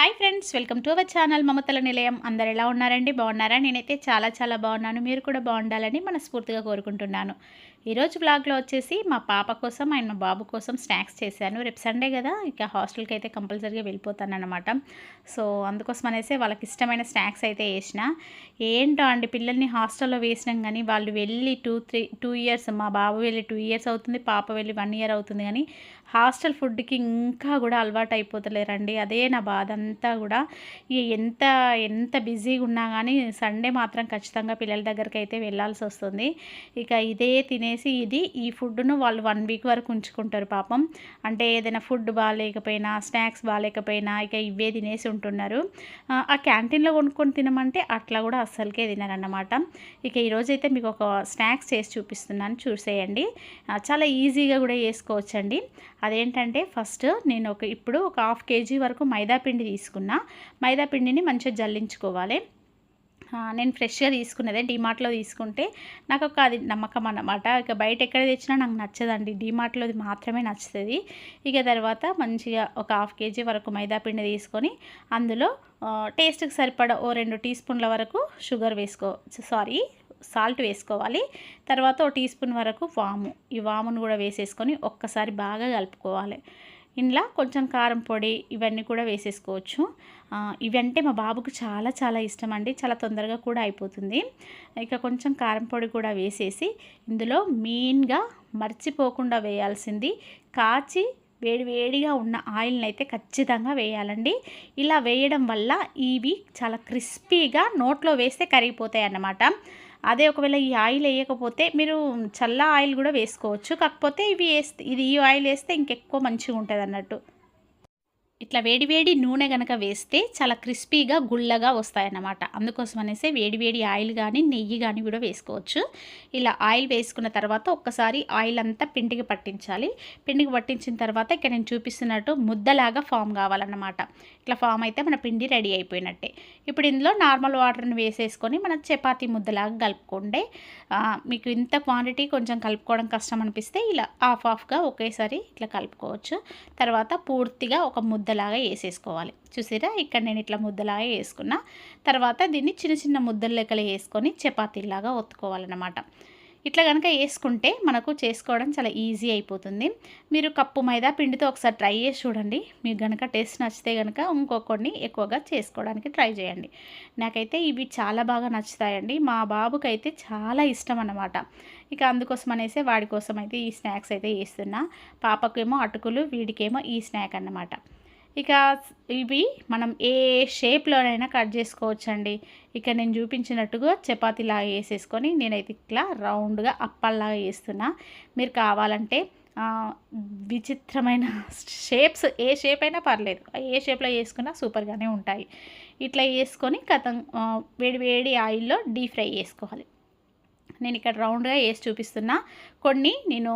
Hi friends welcome to our channel Mamatala Nilayam. అందరు ఎలా ఉన్నారండి? బాగున్నారా? నేనైతే చాలా చాలా బాగున్నాను. మీరు కూడా బాగుండాలని మనస్ఫూర్తిగా కోరుకుంటున్నాను. ఈరోజు బ్లాగ్లో వచ్చేసి మా పాప కోసం ఆయన మా బాబు కోసం స్నాక్స్ చేశాను. రేపు సండే కదా ఇక హాస్టల్కి అయితే కంపల్సరీగా వెళ్ళిపోతాననమాట సో అందుకోసం అనేసి వాళ్ళకి ఇష్టమైన స్నాక్స్ అయితే వేసిన. ఏంటో అండి పిల్లల్ని హాస్టల్లో వేసినాం కానీ వాళ్ళు వెళ్ళి టూ త్రీ టూ ఇయర్స్ మా బాబు వెళ్ళి టూ ఇయర్స్ అవుతుంది పాప వెళ్ళి వన్ ఇయర్ అవుతుంది కానీ హాస్టల్ ఫుడ్కి ఇంకా కూడా అలవాటు అయిపోతలేరండి. అదే నా బాధ. అంతా కూడా ఇక ఎంత ఎంత బిజీగా ఉన్నా కానీ సండే మాత్రం ఖచ్చితంగా పిల్లల దగ్గరికి అయితే వెళ్ళాల్సి వస్తుంది ఇక ఇదే తినేసి ఇది ఈ ఫుడ్ను వాళ్ళు వన్ వీక్ వరకు ఉంచుకుంటారు పాపం. అంటే ఏదైనా ఫుడ్ బాగాలేకపోయినా స్నాక్స్ బాగాలేకపోయినా ఇక ఇవే తినేసి ఉంటున్నారు. ఆ, క్యాంటీన్లో కొనుక్కొని తినమంటే అట్లా కూడా అస్సలకే తినరన్నమాట. ఇక ఈరోజైతే మీకు ఒక స్నాక్స్ చేసి చూపిస్తున్నాను చూసేయండి. చాలా ఈజీగా కూడా చేసుకోవచ్చండి. అదేంటంటే ఫస్ట్ నేను ఒక ఇప్పుడు ఒక హాఫ్ కేజీ వరకు మైదా పిండి తీసుకున్న. మైదా పిండిని మంచిగా జల్లించుకోవాలి. నేను ఫ్రెష్గా తీసుకున్నదే డిమార్ట్లో తీసుకుంటే నాకు ఒక అది నమ్మకం అన్నమాట. ఇక బయట ఎక్కడ తెచ్చినా నాకు నచ్చదండి. డిమార్ట్లోది మాత్రమే నచ్చుతుంది. ఇక తర్వాత మంచిగా ఒక హాఫ్ కేజీ వరకు మైదా పిండి తీసుకొని అందులో టేస్ట్కి సరిపడ ఓ రెండు టీ స్పూన్ల వరకు షుగర్ వేసుకో సారీ సాల్ట్ వేసుకోవాలి. తర్వాత ఓ టీ స్పూన్ వరకు వాము. ఈ వామును కూడా వేసేసుకొని ఒక్కసారి బాగా కలుపుకోవాలి. ఇంట్లో కొంచెం కారం పొడి ఇవన్నీ కూడా వేసేసుకోవచ్చు. ఇవంటే మా బాబుకు చాలా చాలా ఇష్టం అండి. చాలా తొందరగా కూడా అయిపోతుంది. ఇక కొంచెం కారం పొడి కూడా వేసేసి ఇందులో మెయిన్గా మర్చిపోకుండా వేయాల్సింది కాచి వేడివేడిగా ఉన్న ఆయిల్ని అయితే ఖచ్చితంగా వేయాలండి. ఇలా వేయడం వల్ల ఇవి చాలా క్రిస్పీగా నోట్లో వేస్తే కరిగిపోతాయి అన్నమాట అదే ఒకవేళ ఈ ఆయిల్ వేయకపోతే మీరు చల్ల ఆయిల్ కూడా వేసుకోవచ్చు. కాకపోతే ఇవి వేస్తే ఇది ఈ ఆయిల్ వేస్తే ఇంకెక్కువ మంచిగా ఉంటుంది అన్నట్టు ఇట్లా వేడివేడి నూనె కనుక వేస్తే చాలా క్రిస్పీగా గుల్లగా వస్తాయన్నమాట. అందుకోసం అనేసి వేడివేడి ఆయిల్ కానీ నెయ్యి కానీ కూడా వేసుకోవచ్చు. ఇలా ఆయిల్ వేసుకున్న తర్వాత ఒక్కసారి ఆయిల్ అంతా పిండికి పట్టించాలి. పిండికి పట్టించిన తర్వాత ఇక్కడ నేను చూపిస్తున్నట్టు ముద్దలాగా ఫామ్ కావాలన్నమాట. ఇట్లా ఫామ్ అయితే మన పిండి రెడీ అయిపోయినట్టే. ఇప్పుడు ఇందులో నార్మల్ వాటర్ని వేసేసుకొని మన చపాతి ముద్దలాగా కలుపుకోండి మీకు ఇంత క్వాంటిటీ కొంచెం కలుపుకోవడం కష్టం అనిపిస్తే ఇలా హాఫ్ హాఫ్గా ఒకేసారి ఇట్లా కలుపుకోవచ్చు. తర్వాత పూర్తిగా ఒక ముద్ద ముద్దలాగా వేసేసుకోవాలి. చూసారా? ఇక్కడ నేను ఇట్లా ముద్దలాగా వేసుకున్నా. తర్వాత దీన్ని చిన్న చిన్న ముద్దల లెక్కలు వేసుకొని చపాతీలాగా ఒత్తుకోవాలన్నమాట. ఇట్లా కనుక వేసుకుంటే మనకు చేసుకోవడం చాలా ఈజీ అయిపోతుంది. మీరు కప్పు మైదా పిండితో ఒకసారి ట్రై చేసి చూడండి. మీకు కనుక టేస్ట్ నచ్చితే కనుక ఇంకొకరిని ఎక్కువగా చేసుకోవడానికి ట్రై చేయండి. నాకైతే ఇవి చాలా బాగా నచ్చుతాయండి. మా బాబుకి అయితే చాలా ఇష్టం అన్నమాట ఇక అందుకోసం అనేసి వాడి కోసం అయితే ఈ స్నాక్స్ అయితే వేస్తున్నా. పాపకేమో అటుకులు వీడికేమో ఈ స్నాక్ అన్నమాట. ఇక ఇవి మనం ఏ షేప్లోనైనా కట్ చేసుకోవచ్చండి. ఇక నేను చూపించినట్టుగా చపాతీలాగా వేసేసుకొని నేనైతే ఇట్లా రౌండ్గా అప్పల్లాగా వేస్తున్నా. మీరు కావాలంటే విచిత్రమైన షేప్స్ ఏ షేప్ అయినా పర్లేదు. ఏ షేప్లో వేసుకున్నా సూపర్గానే ఉంటాయి. ఇట్లా వేసుకొని కథం వేడి వేడి ఆయిల్లో డీప్ ఫ్రై చేసుకోవాలి. నేను ఇక్కడ రౌండ్గా వేసి చూపిస్తున్నా. కొన్ని నేను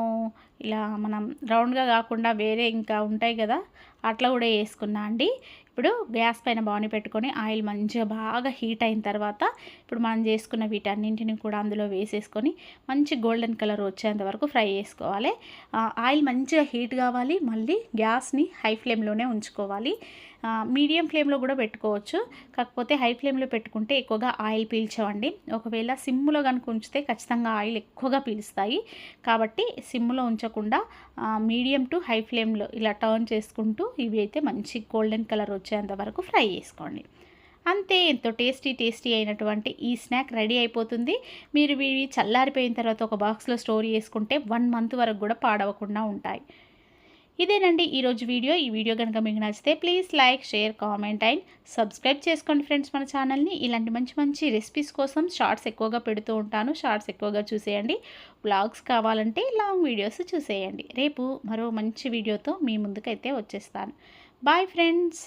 ఇలా మనం రౌండ్గా కాకుండా వేరే ఇంకా ఉంటాయి కదా అట్లా కూడా వేసుకున్నా అండి. ఇప్పుడు గ్యాస్ పైన బాగుని పెట్టుకొని ఆయిల్ మంచిగా బాగా హీట్ అయిన తర్వాత ఇప్పుడు మనం చేసుకున్న వీటన్నింటిని కూడా అందులో వేసేసుకొని మంచి గోల్డెన్ కలర్ వచ్చేంత వరకు ఫ్రై చేసుకోవాలి. ఆయిల్ మంచిగా హీట్ కావాలి మళ్ళీ గ్యాస్ని హై ఫ్లేమ్లోనే ఉంచుకోవాలి. మీడియం ఫ్లేమ్లో కూడా పెట్టుకోవచ్చు కాకపోతే హై ఫ్లేమ్లో పెట్టుకుంటే ఎక్కువగా ఆయిల్ పీల్చవండి. ఒకవేళ సిమ్లో కనుక ఉంచితే ఖచ్చితంగా ఆయిల్ ఎక్కువగా పీలుస్తాయి. కాబట్టి సిమ్లో ఉంచకుండా ఆ, మీడియం టు హై ఫ్లేమ్లో ఇలా టర్న్ చేసుకుంటూ ఇవి అయితే మంచి గోల్డెన్ కలర్ వచ్చేంత వరకు ఫ్రై చేసుకోండి. అంతే ఎంతో టేస్టీ టేస్టీ అయినటువంటి ఈ స్నాక్ రెడీ అయిపోతుంది. మీరు ఇవి చల్లారిపోయిన తర్వాత ఒక బాక్స్లో స్టోర్ చేసుకుంటే వన్ మంత్ వరకు కూడా పాడవకుండా ఉంటాయి. ఇదేనండి ఈరోజు వీడియో. ఈ వీడియో కనుక మీకు నచ్చితే please like share comment and subscribe చేసుకోండి ఫ్రెండ్స్ మన ఛానల్ని. ఇలాంటి మంచి మంచి రెసిపీస్ కోసం షార్ట్స్ ఎక్కువగా పెడుతూ ఉంటాను. షార్ట్స్ ఎక్కువగా చూసేయండి. బ్లాగ్స్ కావాలంటే లాంగ్ వీడియోస్ చూసేయండి. రేపు మరో మంచి వీడియోతో మీ ముందుకైతే వచ్చేస్తాను. Bye friends.